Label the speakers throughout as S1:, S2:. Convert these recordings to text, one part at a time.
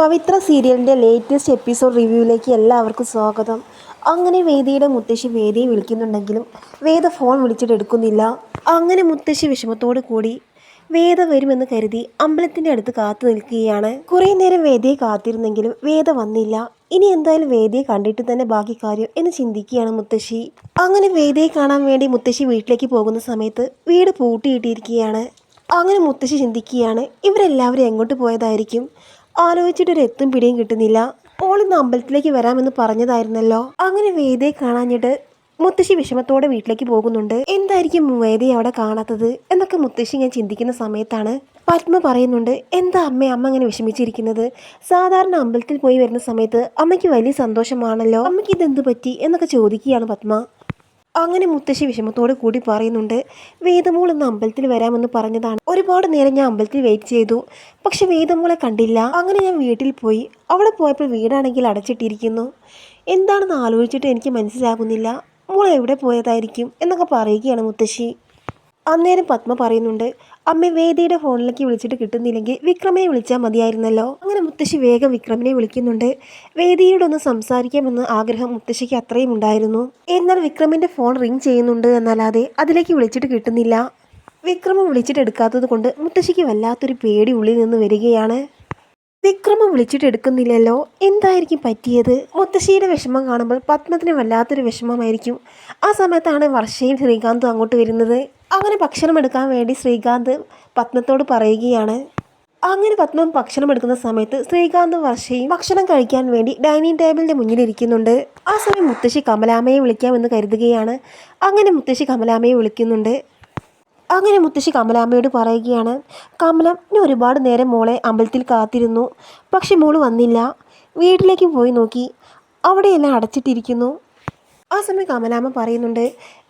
S1: പവിത്ര സീരിയലിന്റെ latest episode റിവ്യൂവിലേക്ക് എല്ലാവർക്കും സ്വാഗതം. അങ്ങനെ വേദിയുടെ മുത്തശ്ശി വേദിയെ വിളിക്കുന്നുണ്ടെങ്കിലും വേദ ഫോൺ വിളിച്ചിട്ട് എടുക്കുന്നില്ല. അങ്ങനെ മുത്തശ്ശി വിഷമത്തോടു കൂടി വേദ വരുമെന്ന് കരുതി അമ്പലത്തിന്റെ അടുത്ത് കാത്തു നിൽക്കുകയാണ്. കുറേ നേരം വേദിയെ കാത്തിരുന്നെങ്കിലും വേദ വന്നില്ല. ഇനി എന്തായാലും വേദിയെ കണ്ടിട്ട് തന്നെ ബാക്കി കാര്യം എന്ന് ചിന്തിക്കുകയാണ് മുത്തശ്ശി. അങ്ങനെ വേദിയെ കാണാൻ വേണ്ടി മുത്തശ്ശി വീട്ടിലേക്ക് പോകുന്ന സമയത്ത് വീട് പൂട്ടിയിട്ടിരിക്കുകയാണ്. അങ്ങനെ മുത്തശ്ശി ചിന്തിക്കുകയാണ് ഇവരെല്ലാവരും എങ്ങോട്ട് പോയതായിരിക്കും? ആലോചിച്ചിട്ട് ഒരു എത്തും പിടിയും കിട്ടുന്നില്ല. ഇന്ന് അമ്പലത്തിലേക്ക് വരാമെന്ന് പറഞ്ഞതായിരുന്നല്ലോ. അങ്ങനെ വേദയെ കാണാഞ്ഞിട്ട് മുത്തശ്ശി വിഷമത്തോടെ വീട്ടിലേക്ക് പോകുന്നുണ്ട്. എന്തായിരിക്കും വേദയെ അവിടെ കാണാത്തത്? എന്നൊക്കെ മുത്തശ്ശി ഞാൻ ചിന്തിക്കുന്ന സമയത്താണ് പത്മ പറയുന്നുണ്ട് എന്താ അമ്മ അമ്മ അങ്ങനെ വിഷമിച്ചിരിക്കുന്നത്? സാധാരണ അമ്പലത്തിൽ പോയി വരുന്ന സമയത്ത് അമ്മയ്ക്ക് വലിയ സന്തോഷമാണല്ലോ. അമ്മയ്ക്ക് ഇതെന്ത് പറ്റി? എന്നൊക്കെ ചോദിക്കുകയാണ് പത്മ. അങ്ങനെ മുത്തശ്ശി വിഷമത്തോട് കൂടി പറയുന്നുണ്ട് വേദമോൾ ഇന്ന് അമ്പലത്തിൽ വരാമെന്ന് പറഞ്ഞതാണ്. ഒരുപാട് നേരം ഞാൻ അമ്പലത്തിൽ വെയിറ്റ് ചെയ്തു. പക്ഷെ വേദമോളെ കണ്ടില്ല. അങ്ങനെ ഞാൻ വീട്ടിൽ പോയി. അവിടെ പോയപ്പോൾ വീടാണെങ്കിൽ അടച്ചിട്ടിരിക്കുന്നു. എന്താണെന്ന് ആലോചിച്ചിട്ട് എനിക്ക് മനസ്സിലാകുന്നില്ല. മോൾ എവിടെ പോയതായിരിക്കും? എന്നൊക്കെ പറയുകയാണ് മുത്തശ്ശി. അന്നേരം പത്മ പറയുന്നുണ്ട് അമ്മ വേദിയുടെ ഫോണിലേക്ക് വിളിച്ചിട്ട് കിട്ടുന്നില്ലെങ്കിൽ വിക്രമിനെ വിളിച്ചാൽ മതിയായിരുന്നല്ലോ. അങ്ങനെ മുത്തശ്ശി വേഗം വിക്രമിനെ വിളിക്കുന്നുണ്ട്. വേദിയോട് ഒന്ന് സംസാരിക്കാമെന്ന് ആഗ്രഹം മുത്തശ്ശിക്ക് അത്രയും ഉണ്ടായിരുന്നു. എന്നാൽ വിക്രമിന്റെ ഫോൺ റിംഗ് ചെയ്യുന്നുണ്ട് എന്നല്ലാതെ അതിലേക്ക് വിളിച്ചിട്ട് കിട്ടുന്നില്ല. വിക്രമം വിളിച്ചിട്ട് എടുക്കാത്തത് കൊണ്ട് മുത്തശ്ശിക്ക് വല്ലാത്തൊരു പേടി ഉള്ളിൽ നിന്ന് വരികയാണ്. വിക്രമം വിളിച്ചിട്ട് എടുക്കുന്നില്ലല്ലോ. എന്തായിരിക്കും പറ്റിയത്? മുത്തശ്ശിയുടെ വിഷമം കാണുമ്പോൾ പത്മത്തിന് വല്ലാത്തൊരു വിഷമമായിരിക്കും. ആ സമയത്താണ് വർഷയും ശ്രീകാന്തും അങ്ങോട്ട് വരുന്നത്. അങ്ങനെ ഭക്ഷണം എടുക്കാൻ വേണ്ടി ശ്രീകാന്ത് പത്മത്തോട് പറയുകയാണ്. അങ്ങനെ പത്മം ഭക്ഷണം എടുക്കുന്ന സമയത്ത് ശ്രീകാന്ത് വർഷയും ഭക്ഷണം കഴിക്കാൻ വേണ്ടി ഡൈനിങ് ടേബിളിന്റെ മുന്നിൽ ഇരിക്കുന്നുണ്ട്. ആ സമയം മുത്തശ്ശി കമലാമയെ വിളിക്കാമെന്ന് കരുതുകയാണ്. അങ്ങനെ മുത്തശ്ശി കമലാമയെ വിളിക്കുന്നുണ്ട്. അങ്ങനെ മുത്തശ്ശി കമലാമ്മയോട് പറയുകയാണ് കമലം ഞാൻ ഒരുപാട് നേരം മോളെ അമ്പലത്തിൽ കാത്തിരുന്നു. പക്ഷെ മോൾ വന്നില്ല. വീട്ടിലേക്ക് പോയി നോക്കി. അവിടെയെല്ലാം അടച്ചിട്ടിരിക്കുന്നു. ആ സമയം കമലാമ്മ പറയുന്നുണ്ട്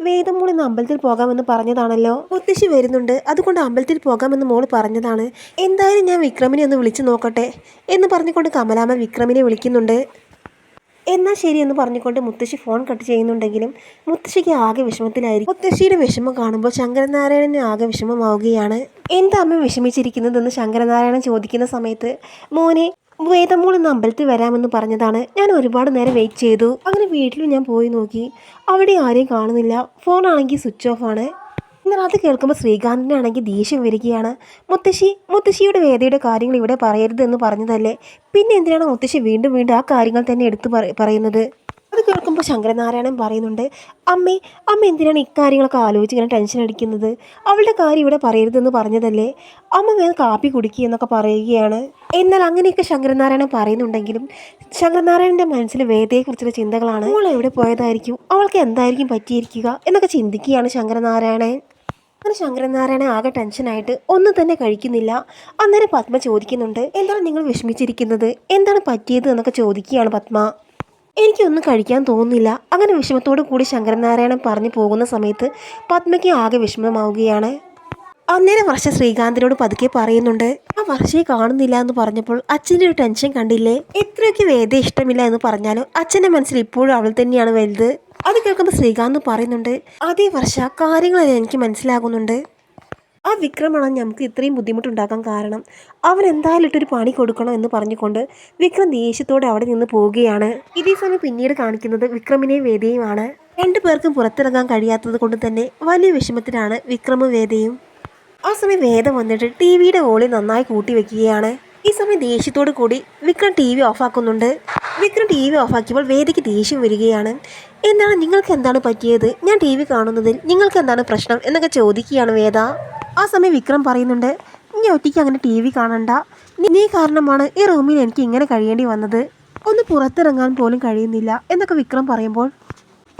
S1: വേദം മോൾ ഇന്ന് അമ്പലത്തിൽ പോകാമെന്ന് പറഞ്ഞതാണല്ലോ. മുത്തശ്ശി വരുന്നുണ്ട്. അതുകൊണ്ട് അമ്പലത്തിൽ പോകാമെന്ന് മോൾ പറഞ്ഞതാണ്. എന്തായാലും ഞാൻ വിക്രമിനെ ഒന്ന് വിളിച്ചു നോക്കട്ടെ എന്ന് പറഞ്ഞുകൊണ്ട് കമലാമ്മ വിക്രമിനെ വിളിക്കുന്നുണ്ട്. എന്നാൽ ശരി എന്ന് പറഞ്ഞുകൊണ്ട് മുത്തശ്ശി ഫോൺ കട്ട് ചെയ്യുന്നുണ്ടെങ്കിലും മുത്തശ്ശിക്ക് ആകെ വിഷമത്തിലായിരിക്കും. മുത്തശ്ശിയുടെ വിഷമം കാണുമ്പോൾ ശങ്കരനാരായണന് ആകെ വിഷമമാവുകയാണ്. എന്താ അമ്മ വിഷമിച്ചിരിക്കുന്നതെന്ന് ശങ്കരനാരായണൻ ചോദിക്കുന്ന സമയത്ത് മോനെ വേദമോൾ ഇന്ന് അമ്പലത്തിൽ വരാമെന്ന് പറഞ്ഞതാണ്. ഞാൻ ഒരുപാട് നേരം വെയിറ്റ് ചെയ്തു. അങ്ങനെ വീട്ടിലും ഞാൻ പോയി നോക്കി. അവിടെ ആരെയും കാണുന്നില്ല. ഫോണാണെങ്കിൽ സ്വിച്ച് ഓഫ് ആണ്. എന്നാൽ അത് കേൾക്കുമ്പോൾ ശ്രീകാന്തിനാണെങ്കിൽ ദേഷ്യം വരികയാണ്. മുത്തശ്ശി മുത്തശ്ശിയുടെ വേദയുടെ കാര്യങ്ങൾ ഇവിടെ പറയരുത് എന്ന് പറഞ്ഞതല്ലേ? പിന്നെ എന്തിനാണ് മുത്തശ്ശി വീണ്ടും വീണ്ടും ആ കാര്യങ്ങൾ തന്നെ എടുത്തു പറയുന്നത്? അത് കേൾക്കുമ്പോൾ ശങ്കരനാരായണൻ പറയുന്നുണ്ട് അമ്മേ അമ്മ എന്തിനാണ് ഇക്കാര്യങ്ങളൊക്കെ ആലോചിച്ച് ഇങ്ങനെ ടെൻഷൻ അടിക്കുന്നത്? അവളുടെ കാര്യം ഇവിടെ പറയരുതെന്ന് പറഞ്ഞതല്ലേ? അമ്മ വേഗം കാപ്പി കുടിക്കുക എന്നൊക്കെ പറയുകയാണ്. എന്നാൽ അങ്ങനെയൊക്കെ ശങ്കരനാരായണൻ പറയുന്നുണ്ടെങ്കിലും ശങ്കരനാരായണന്റെ മനസ്സിൽ വേദയെക്കുറിച്ചുള്ള ചിന്തകളാണ് അവൾ എവിടെ പോയതായിരിക്കും? അവൾക്ക് എന്തായിരിക്കും പറ്റിയിരിക്കുക? എന്നൊക്കെ ചിന്തിക്കുകയാണ് ശങ്കരനാരായണൻ. അങ്ങനെ ശങ്കരനാരായണൻ ആകെ ടെൻഷനായിട്ട് ഒന്നും തന്നെ കഴിക്കുന്നില്ല. അന്നേരം പത്മ ചോദിക്കുന്നുണ്ട് എന്താണ് നിങ്ങൾ വിഷമിച്ചിരിക്കുന്നത്? എന്താണ് പറ്റിയത്? എന്നൊക്കെ ചോദിക്കുകയാണ് പത്മ. എനിക്കൊന്നും കഴിക്കാൻ തോന്നുന്നില്ല. അങ്ങനെ വിഷമത്തോടു കൂടി ശങ്കരനാരായണൻ പറഞ്ഞു പോകുന്ന സമയത്ത് പത്മയ്ക്ക് ആകെ വിഷമമാവുകയാണ്. അന്നേരം വർഷ ശ്രീകാന്തിനോട് പതുക്കെ പറയുന്നുണ്ട് ആ വർഷയെ കാണുന്നില്ല എന്ന് പറഞ്ഞപ്പോൾ അച്ഛന്റെ ഒരു ടെൻഷൻ കണ്ടില്ലേ? എത്രയൊക്കെ വേദ ഇഷ്ടമില്ല എന്ന് പറഞ്ഞാലും അച്ഛന്റെ മനസ്സിൽ ഇപ്പോഴും അവൾ തന്നെയാണ് വലുത്. അത് കേൾക്കുമ്പോൾ ശ്രീകാന്ത് പറയുന്നുണ്ട് അതേ വർഷ കാര്യങ്ങളെല്ലാം എനിക്ക് മനസ്സിലാകുന്നുണ്ട്. ആ വിക്രമാണ് നമുക്ക് ഇത്രയും ബുദ്ധിമുട്ടുണ്ടാക്കാൻ കാരണം. അവൻ എന്തായാലും ഇട്ടൊരു പണി കൊടുക്കണം എന്ന് പറഞ്ഞുകൊണ്ട് വിക്രം ദേഷ്യത്തോടെ അവിടെ നിന്ന് പോവുകയാണ്. ഇതേ സമയം പിന്നീട് കാണിക്കുന്നത് വിക്രമിനെയും വേദയുമാണ് രണ്ടു പേർക്കും പുറത്തിറങ്ങാൻ കഴിയാത്തത് കൊണ്ട് തന്നെ വലിയ വിഷമത്തിലാണ് വിക്രമും വേദയും ആ സമയം വേദ വന്നിട്ട് ടി വിയുടെ വോളി നന്നായി കൂട്ടി വെക്കുകയാണ്. ഈ സമയം ദേഷ്യത്തോടു കൂടി വിക്രം ടി വി ഓഫാക്കുന്നുണ്ട്. വിക്രം ടി വി ഓഫാക്കിയപ്പോൾ വേദയ്ക്ക് ദേഷ്യം വരികയാണ്. എന്താണ് നിങ്ങൾക്ക് എന്താണ് പറ്റിയത്? ഞാൻ ടി വി കാണുന്നതിൽ നിങ്ങൾക്ക് എന്താണ് പ്രശ്നം എന്നൊക്കെ ചോദിക്കുകയാണ് വേദ. ആ സമയം വിക്രം പറയുന്നുണ്ട് നീ ഒറ്റയ്ക്ക് അങ്ങനെ ടി വി കാണണ്ട. നീ- കാരണമാണ് ഈ റൂമിൽ എനിക്ക് ഇങ്ങനെ കഴിയേണ്ടി വന്നത്. ഒന്ന് പുറത്തിറങ്ങാൻ പോലും കഴിയുന്നില്ല എന്നൊക്കെ വിക്രം പറയുമ്പോൾ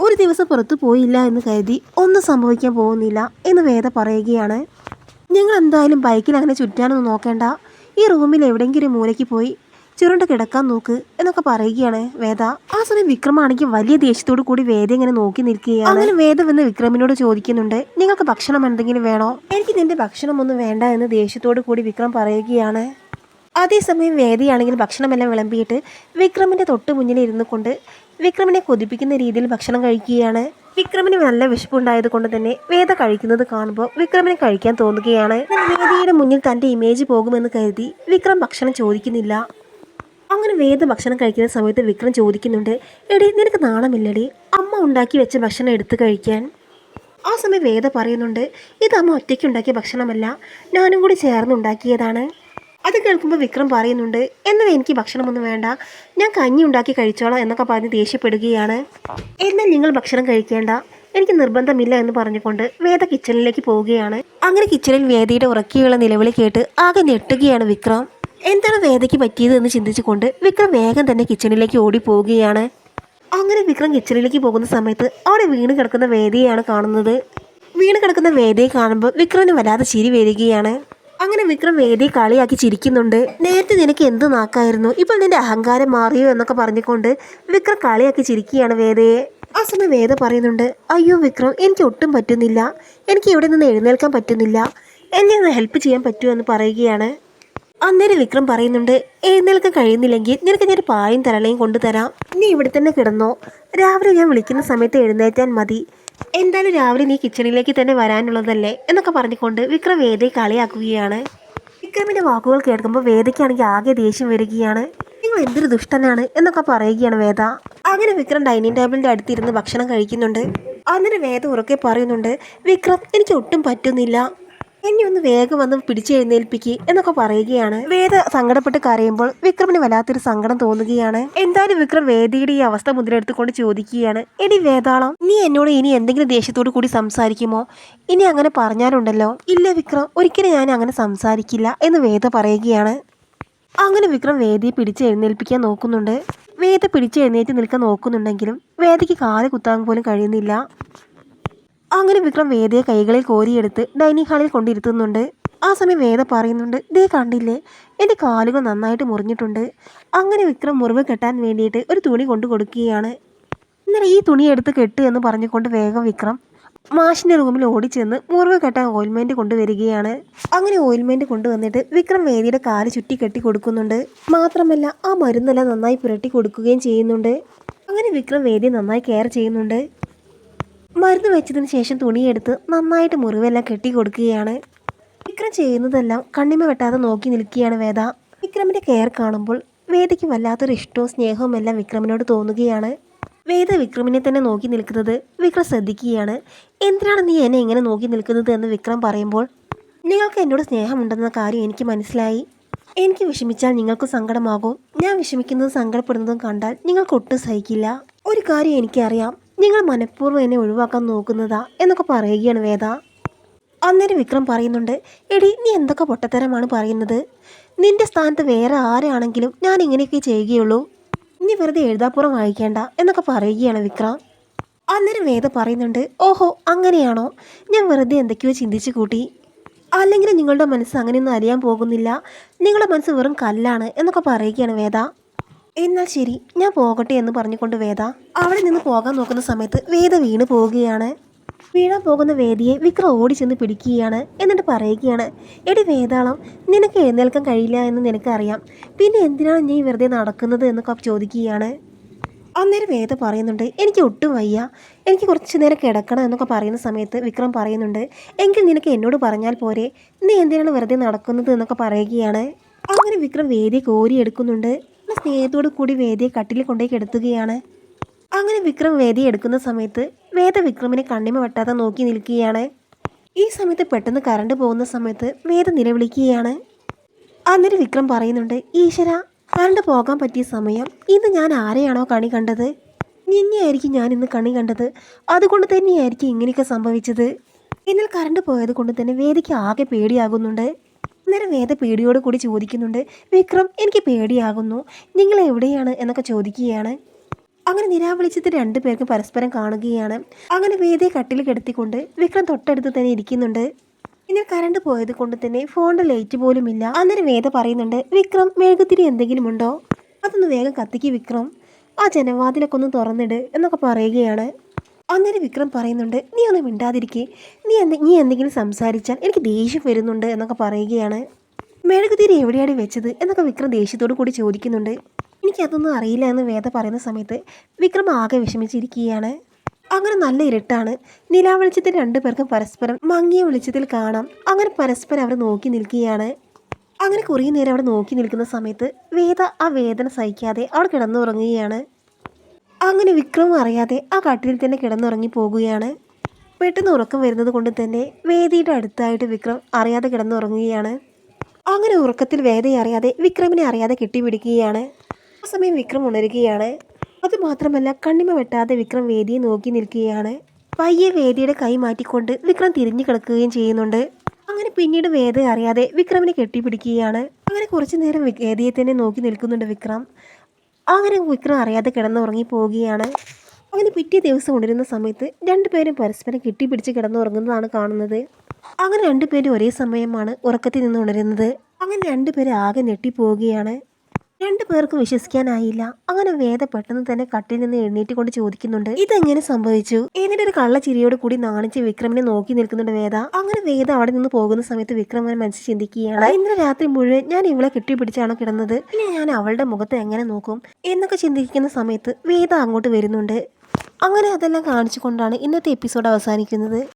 S1: ഒരു ദിവസം പുറത്തു പോയില്ല എന്ന് കരുതി ഒന്നും സംഭവിക്കാൻ പോകുന്നില്ല എന്ന് വേദ പറയുകയാണ്. ഞങ്ങൾ എന്തായാലും ബൈക്കിൽ അങ്ങനെ ചുറ്റാനൊന്നും നോക്കേണ്ട. ഈ റൂമിൽ എവിടെയെങ്കിലും മൂലയ്ക്ക് പോയി ചുരുണ്ട് കിടക്കാൻ നോക്ക് എന്നൊക്കെ പറയുകയാണ് വേദ. ആ സമയം വിക്രമാണെങ്കിൽ വലിയ ദേഷ്യത്തോടു കൂടി വേദ ഇങ്ങനെ നോക്കി നിൽക്കുകയാണ്. അങ്ങനെ വേദ വന്ന് വിക്രമിനോട് ചോദിക്കുന്നുണ്ട് നിങ്ങൾക്ക് ഭക്ഷണം എന്തെങ്കിലും വേണോ? എനിക്ക് നിന്റെ ഭക്ഷണമൊന്നും വേണ്ട എന്ന് ദേഷ്യത്തോടു കൂടി വിക്രം പറയുകയാണ്. അതേസമയം വേദയാണെങ്കിൽ ഭക്ഷണമെല്ലാം വിളമ്പിയിട്ട് വിക്രമിന്റെ തൊട്ട് മുന്നിൽ ഇരുന്നു കൊണ്ട് വിക്രമിനെ കൊതിപ്പിക്കുന്ന രീതിയിൽ ഭക്ഷണം കഴിക്കുകയാണ്. വിക്രമിന് നല്ല വിശപ്പുണ്ടായത് കൊണ്ട് തന്നെ വേദ കഴിക്കുന്നത് കാണുമ്പോൾ വിക്രമിനെ കഴിക്കാൻ തോന്നുകയാണ്. വേദിയുടെ മുന്നിൽ തന്റെ ഇമേജ് പോകുമെന്ന് കരുതി വിക്രം ഭക്ഷണം ചോദിക്കുന്നില്ല. അങ്ങനെ വേദ ഭക്ഷണം കഴിക്കുന്ന സമയത്ത് വിക്രം ചോദിക്കുന്നുണ്ട് എടി നിനക്ക് നാണമില്ലടി? അമ്മ ഉണ്ടാക്കി വെച്ച ഭക്ഷണം എടുത്തു കഴിക്കാൻ? ആ സമയം വേദ പറയുന്നുണ്ട് ഇത് അമ്മ ഒറ്റയ്ക്ക് ഉണ്ടാക്കിയ ഭക്ഷണമല്ല ഞാനും കൂടി ചേർന്ന് ഉണ്ടാക്കിയതാണ്. അത് കേൾക്കുമ്പോൾ വിക്രം പറയുന്നുണ്ട് എന്നാൽ എനിക്ക് ഭക്ഷണമൊന്നും വേണ്ട ഞാൻ കഞ്ഞി ഉണ്ടാക്കി കഴിച്ചോളാം എന്നൊക്കെ പറഞ്ഞ് ദേഷ്യപ്പെടുകയാണ്. എന്നാൽ നിങ്ങൾ ഭക്ഷണം കഴിക്കേണ്ട എനിക്ക് നിർബന്ധമില്ല എന്ന് പറഞ്ഞുകൊണ്ട് വേദ കിച്ചണിലേക്ക് പോവുകയാണ്. അങ്ങനെ കിച്ചണിൽ വേദയുടെ ഉറക്കിയുള്ള നിലവിളി കേട്ട് ആകെ ഞെട്ടുകയാണ് വിക്രം. എന്താണ് വേദയ്ക്ക് പറ്റിയത് എന്ന് ചിന്തിച്ചുകൊണ്ട് വിക്രം വേഗം തന്നെ കിച്ചണിലേക്ക് ഓടി പോവുകയാണ് അങ്ങനെ വിക്രം കിച്ചണിലേക്ക് പോകുന്ന സമയത്ത് അവിടെ വീണ് കിടക്കുന്ന വേദിയെയാണ് കാണുന്നത്. വീണ് കിടക്കുന്ന വേദയെ കാണുമ്പോൾ വിക്രമിന് വല്ലാതെ ചിരി വരികയാണ്. അങ്ങനെ വിക്രം വേദിയെ കളിയാക്കി ചിരിക്കുന്നുണ്ട്. നേരത്തെ നിനക്ക് എന്ത് നാക്കായിരുന്നു? ഇപ്പോൾ നിന്റെ അഹങ്കാരം മാറിയോ? എന്നൊക്കെ പറഞ്ഞുകൊണ്ട് വിക്രം കളിയാക്കി ചിരിക്കുകയാണ് വേദയെ. ആ സമയം വേദ പറയുന്നുണ്ട് അയ്യോ വിക്രം എനിക്ക് ഒട്ടും പറ്റുന്നില്ല. എനിക്ക് ഇവിടെ നിന്ന് എഴുന്നേൽക്കാൻ പറ്റുന്നില്ല. എന്നെ ഒന്ന് ഹെൽപ്പ് ചെയ്യാൻ പറ്റുമോ? എന്ന് പറയുകയാണ്. അന്നേരം വിക്രം പറയുന്നുണ്ട് എഴുന്നേൽക്കാൻ കഴിയുന്നില്ലെങ്കിൽ നിനക്ക് ഞാൻ പായും തരളയും കൊണ്ടുതരാം നീ ഇവിടെ തന്നെ കിടന്നോ. രാവിലെ ഞാൻ വിളിക്കുന്ന സമയത്ത് എഴുന്നേറ്റാൻ മതി. എന്തായാലും രാവിലെ നീ കിച്ചണിലേക്ക് തന്നെ വരാനുള്ളതല്ലേ? എന്നൊക്കെ പറഞ്ഞുകൊണ്ട് വിക്രം വേദയെ കളിയാക്കുകയാണ്. വിക്രമിന്റെ വാക്കുകൾ കേൾക്കുമ്പോൾ വേദയ്ക്കാണെങ്കിൽ ആകെ ദേഷ്യം വരികയാണ്. നിങ്ങൾ എന്തൊരു ദുഷ്ടനാണ്? എന്നൊക്കെ പറയുകയാണ് വേദ. അങ്ങനെ വിക്രം ഡൈനിങ് ടേബിളിന്റെ അടുത്തിരുന്ന് ഭക്ഷണം കഴിക്കുന്നുണ്ട്. അന്നേരം വേദ ഉറക്കെ പറയുന്നുണ്ട് വിക്രം എനിക്ക് ഒട്ടും പറ്റുന്നില്ല. എന്നെ ഒന്ന് വേഗം വന്ന് പിടിച്ചെഴുന്നേൽപ്പിക്ക് എന്നൊക്കെ പറയുകയാണ്. വേദ സങ്കടപ്പെട്ട് കരയുമ്പോൾ വിക്രമിന് വല്ലാത്തൊരു സങ്കടം തോന്നുകയാണ്. എന്തായാലും വിക്രം വേദിയുടെ ഈ അവസ്ഥ മുതലെടുത്തുകൊണ്ട് ചോദിക്കുകയാണ്. എടി വേദാളം നീ എന്നോട് ഇനി എന്തെങ്കിലും ദേഷ്യത്തോടു കൂടി സംസാരിക്കുമോ? ഇനി അങ്ങനെ പറഞ്ഞാലുണ്ടല്ലോ. ഇല്ല വിക്രം ഒരിക്കലും ഞാൻ അങ്ങനെ സംസാരിക്കില്ല എന്ന് വേദ പറയുകയാണ്. അങ്ങനെ വിക്രം വേദിയെ പിടിച്ച് എഴുന്നേൽപ്പിക്കാൻ നോക്കുന്നുണ്ട്. വേദ പിടിച്ച് എഴുന്നേറ്റ് നിൽക്കാൻ നോക്കുന്നുണ്ടെങ്കിലും വേദയ്ക്ക് കാൽ കുത്താൻ പോലും കഴിയുന്നില്ല. അങ്ങനെ വിക്രം വേദയെ കൈകളിൽ കോരിയെടുത്ത് ഡൈനിങ് ഹാളിൽ കൊണ്ടിരുത്തുന്നുണ്ട്. ആ സമയം വേദ പറയുന്നുണ്ട് ദേ കണ്ടില്ലേ? എന്റെ കാലുകൾ നന്നായിട്ട് മുറിഞ്ഞിട്ടുണ്ട്. അങ്ങനെ വിക്രം മുറിവ് കെട്ടാൻ വേണ്ടിയിട്ട് ഒരു തുണി കൊണ്ടു കൊടുക്കുകയാണ്. എന്നാൽ ഈ തുണി എടുത്ത് കെട്ട് എന്ന് പറഞ്ഞുകൊണ്ട് വേഗം വിക്രം മാഷിന്റെ റൂമിൽ ഓടിച്ചെന്ന് മുറിവ് കെട്ടാൻ ഓയിൽമെന്റ് കൊണ്ടുവരികയാണ് അങ്ങനെ ഓയിൽമെന്റ് കൊണ്ടുവന്നിട്ട് വിക്രം വേദിയുടെ കാൽ ചുറ്റി കെട്ടി കൊടുക്കുന്നുണ്ട്. മാത്രമല്ല ആ മരുന്നെല്ലാം നന്നായി പുരട്ടി കൊടുക്കുകയും ചെയ്യുന്നുണ്ട്. അങ്ങനെ വിക്രം വേദിയെ നന്നായി കെയർ ചെയ്യുന്നുണ്ട്. മരുന്ന് വെച്ചതിന് ശേഷം തുണിയെടുത്ത് നന്നായിട്ട് മുറിവെല്ലാം കെട്ടി കൊടുക്കുകയാണ്. വിക്രം ചെയ്യുന്നതെല്ലാം കണ്ണിമ വെട്ടാതെ നോക്കി നിൽക്കുകയാണ് വേദ. വിക്രമിന്റെ കെയർ കാണുമ്പോൾ വേദയ്ക്ക് വല്ലാത്തൊരു ഇഷ്ടവും സ്നേഹവും എല്ലാം വിക്രമിനോട് തോന്നുകയാണ്. വേദ വിക്രമിനെ തന്നെ നോക്കി നിൽക്കുന്നത് വിക്രം ശ്രദ്ധിക്കുകയാണ്. എന്തിനാണ് നീ എന്നെ എങ്ങനെ നോക്കി നിൽക്കുന്നത് എന്ന് വിക്രം പറയുമ്പോൾ നിങ്ങൾക്ക് എന്നോട് സ്നേഹമുണ്ടെന്ന കാര്യം എനിക്ക് മനസ്സിലായി. എനിക്ക് വിഷമിച്ചാൽ നിങ്ങൾക്ക് സങ്കടമാകും. ഞാൻ വിഷമിക്കുന്നതും സങ്കടപ്പെടുന്നതും കണ്ടാൽ നിങ്ങൾക്ക് ഒട്ടും സഹിക്കില്ല. ഒരു കാര്യം എനിക്കറിയാം. നിങ്ങൾ മനഃപൂർവം എന്നെ ഒഴിവാക്കാൻ നോക്കുന്നതാ എന്നൊക്കെ പറയുകയാണ് വേദ. അന്നേരം വിക്രം പറയുന്നുണ്ട് എടി നീ എന്തൊക്കെ പൊട്ടത്തരമാണ് പറയുന്നത്? നിന്റെ സ്ഥാനത്ത് വേറെ ആരാണെങ്കിലും ഞാൻ ഇങ്ങനെയൊക്കെ ചെയ്യുകയുള്ളൂ. നീ വെറുതെ എഴുതാപ്പുറം വായിക്കേണ്ട എന്നൊക്കെ പറയുകയാണ് വിക്രം. അന്നേരം വേദ പറയുന്നുണ്ട് ഓഹോ അങ്ങനെയാണോ? ഞാൻ വെറുതെ എന്തൊക്കെയോ ചിന്തിച്ചു കൂട്ടി. അല്ലെങ്കിൽ നിങ്ങളുടെ മനസ്സ് അങ്ങനെയൊന്നും അറിയാൻ പോകുന്നില്ല. നിങ്ങളുടെ മനസ്സ് വെറും കല്ലാണ് എന്നൊക്കെ പറയുകയാണ് വേദ. എന്നാൽ ശരി ഞാൻ പോകട്ടെ എന്ന് പറഞ്ഞുകൊണ്ട് വേദ അവിടെ നിന്ന് പോകാൻ നോക്കുന്ന സമയത്ത് വേദ വീണ് പോവുകയാണ്. വീഴാൻ പോകുന്ന വേദിയെ വിക്രം ഓടി ചെന്ന് പിടിക്കുകയാണ് എന്നിട്ട് പറയുകയാണ് എടി വേദാളം നിനക്ക് എഴുന്നേൽക്കാൻ കഴിയില്ല എന്ന് നിനക്കറിയാം. പിന്നെ എന്തിനാണ് നീ വെറുതെ നടക്കുന്നത് എന്നൊക്കെ ചോദിക്കുകയാണ്. അന്നേരം വേദ പറയുന്നുണ്ട് എനിക്ക് ഒട്ടും വയ്യ. എനിക്ക് കുറച്ച് നേരം കിടക്കണം എന്നൊക്കെ പറയുന്ന സമയത്ത് വിക്രം പറയുന്നുണ്ട് എങ്കിൽ നിനക്ക് എന്നോട് പറഞ്ഞാൽ പോരെ. നീ എന്തിനാണ് വെറുതെ നടക്കുന്നത് എന്നൊക്കെ പറയുകയാണ്. അങ്ങനെ വിക്രം വേദിയെ കോരി എടുക്കുന്നുണ്ട് സ്നേഹത്തോടു കൂടി വേദിയെ കട്ടിലിൽ കൊണ്ടുപോയി കിടത്തുകയാണ്. അങ്ങനെ വിക്രം വേദിയെ എടുക്കുന്ന സമയത്ത് വേദ വിക്രമിനെ കണ്ണിമ വെട്ടാതെ നോക്കി നിൽക്കുകയാണ്. ഈ സമയത്ത് പെട്ടെന്ന് കറണ്ട് പോകുന്ന സമയത്ത് വേദ നിലവിളിക്കുകയാണ്. അന്നേരം വിക്രം പറയുന്നുണ്ട് ഈശ്വര കറണ്ട് പോകാൻ പറ്റിയ സമയം. ഇന്ന് ഞാൻ ആരെയാണോ കണി കണ്ടത്? നിന്നെയായിരിക്കും ഞാൻ ഇന്ന് കണി കണ്ടത്. അതുകൊണ്ട് തന്നെയായിരിക്കും ഇങ്ങനെയൊക്കെ സംഭവിച്ചത്. എന്നാൽ കറണ്ട് പോയത് കൊണ്ട് തന്നെ വേദിക്ക് ആകെ പേടിയാകുന്നുണ്ട്. അന്നേരം വേദ പേടിയോട് കൂടി ചോദിക്കുന്നുണ്ട് വിക്രം എനിക്ക് പേടിയാകുന്നു. നിങ്ങൾ എവിടെയാണ്? എന്നൊക്കെ ചോദിക്കുകയാണ്. അങ്ങനെ നിരാവിളിച്ചത് രണ്ടുപേർക്കും പരസ്പരം കാണുകയാണ്. അങ്ങനെ വേദയെ കട്ടിൽ കിടത്തിക്കൊണ്ട് വിക്രം തൊട്ടടുത്ത് തന്നെ ഇരിക്കുന്നുണ്ട്. ഇനി കറണ്ട് പോയത് കൊണ്ട് തന്നെ ഫോണിന്റെ ലൈറ്റ് പോലും ഇല്ല. അന്നേരം വേദ പറയുന്നുണ്ട് വിക്രം മെഴുകുതിരി എന്തെങ്കിലും ഉണ്ടോ? അതൊന്ന് വേഗം കത്തിക്ക് വിക്രം. ആ ജനവാതിലൊക്കെ ഒന്ന് തുറന്നിട് എന്നൊക്കെ പറയുകയാണ്. അന്നേരം വിക്രം പറയുന്നുണ്ട് നീ ഒന്നും മിണ്ടാതിരിക്കേ. നീ എന്ത് നീ എന്തെങ്കിലും സംസാരിച്ചാൽ എനിക്ക് ദേഷ്യം വരുന്നുണ്ട് എന്നൊക്കെ പറയുകയാണ്. മെഴുകുതിരി എവിടെയാണ് വെച്ചത് എന്നൊക്കെ വിക്രം ദേഷ്യത്തോടു കൂടി ചോദിക്കുന്നുണ്ട്. എനിക്കതൊന്നും അറിയില്ല എന്ന് വേദ പറയുന്ന സമയത്ത് വിക്രം ആകെ വിഷമിച്ചിരിക്കുകയാണ്. അങ്ങനെ നല്ല ഇരുട്ടാണ്. നിലാവെളിച്ചത്തിൽ രണ്ടുപേർക്കും പരസ്പരം മങ്ങിയ വെളിച്ചത്തിൽ കാണാം. അങ്ങനെ പരസ്പരം അവർ നോക്കി നിൽക്കുകയാണ്. അങ്ങനെ കുറേ നേരം അവിടെ നോക്കി നിൽക്കുന്ന സമയത്ത് വേദ ആ വേദന സഹിക്കാതെ അവിടെ കിടന്നുറങ്ങുകയാണ്. അങ്ങനെ വിക്രം അറിയാതെ ആ കട്ടിലിൽ തന്നെ കിടന്നുറങ്ങി പോകുകയാണ്. പെട്ടെന്ന് ഉറക്കം വരുന്നത് കൊണ്ട് തന്നെ വേദിയുടെ അടുത്തായിട്ട് വിക്രം അറിയാതെ കിടന്നുറങ്ങുകയാണ്. അങ്ങനെ ഉറക്കത്തിൽ വേദയെ അറിയാതെ വിക്രമിനെ അറിയാതെ കെട്ടിപ്പിടിക്കുകയാണ്. ആ സമയം വിക്രം ഉണരുകയാണ്. അതുമാത്രമല്ല കണ്ണിമ വെട്ടാതെ വിക്രം വേദിയെ നോക്കി നിൽക്കുകയാണ്. പയ്യെ വേദിയുടെ കൈ മാറ്റിക്കൊണ്ട് വിക്രം തിരിഞ്ഞു കിടക്കുകയും ചെയ്യുന്നുണ്ട്. അങ്ങനെ പിന്നീട് വേദ അറിയാതെ വിക്രമിനെ കെട്ടിപ്പിടിക്കുകയാണ്. അങ്ങനെ കുറച്ചു നേരം വേദിയെ തന്നെ നോക്കി നിൽക്കുന്നുണ്ട് വിക്രം. അങ്ങനെ വിക്രം അറിയാതെ കിടന്നുറങ്ങി പോവുകയാണ്. അങ്ങനെ പിറ്റേ ദിവസം ഉണരുന്ന സമയത്ത് രണ്ടുപേരും പരസ്പരം കെട്ടിപ്പിടിച്ച് കിടന്നുറങ്ങുന്നതാണ് കാണുന്നത്. അങ്ങനെ രണ്ടുപേരും ഒരേ സമയമാണ് ഉറക്കത്തിൽ നിന്ന് ഉണരുന്നത്. അങ്ങനെ രണ്ടുപേരും ആകെ ഞെട്ടിപ്പോവുകയാണ്. രണ്ടു പേർക്കും വിശ്വസിക്കാനായില്ല. അങ്ങനെ വേദ പെട്ടെന്ന് തന്നെ കട്ടിൽ നിന്ന് എഴുന്നേറ്റ് കൊണ്ട് ചോദിക്കുന്നുണ്ട് ഇതെങ്ങനെ സംഭവിച്ചു? എന്നിട്ട് ഒരു കള്ളച്ചിരിയോട് കൂടി നാണിച്ച് വിക്രമിനെ നോക്കി നിൽക്കുന്നുണ്ട് വേദ. അങ്ങനെ വേദ അവിടെ നിന്ന് പോകുന്ന സമയത്ത് വിക്രം അങ്ങനെ മനസ്സിൽ ചിന്തിക്കുകയാണ് ഇന്നലെ രാത്രി മുഴുവൻ ഞാൻ ഇവളെ കെട്ടിപ്പിടിച്ചാണോ കിടന്നത്? ഇനി ഞാൻ അവളുടെ മുഖത്ത് എങ്ങനെ നോക്കും? എന്നൊക്കെ ചിന്തിക്കുന്ന സമയത്ത് വേദ അങ്ങോട്ട് വരുന്നുണ്ട്. അങ്ങനെ അതെല്ലാം കാണിച്ചുകൊണ്ടാണ് ഇന്നത്തെ എപ്പിസോഡ് അവസാനിക്കുന്നത്.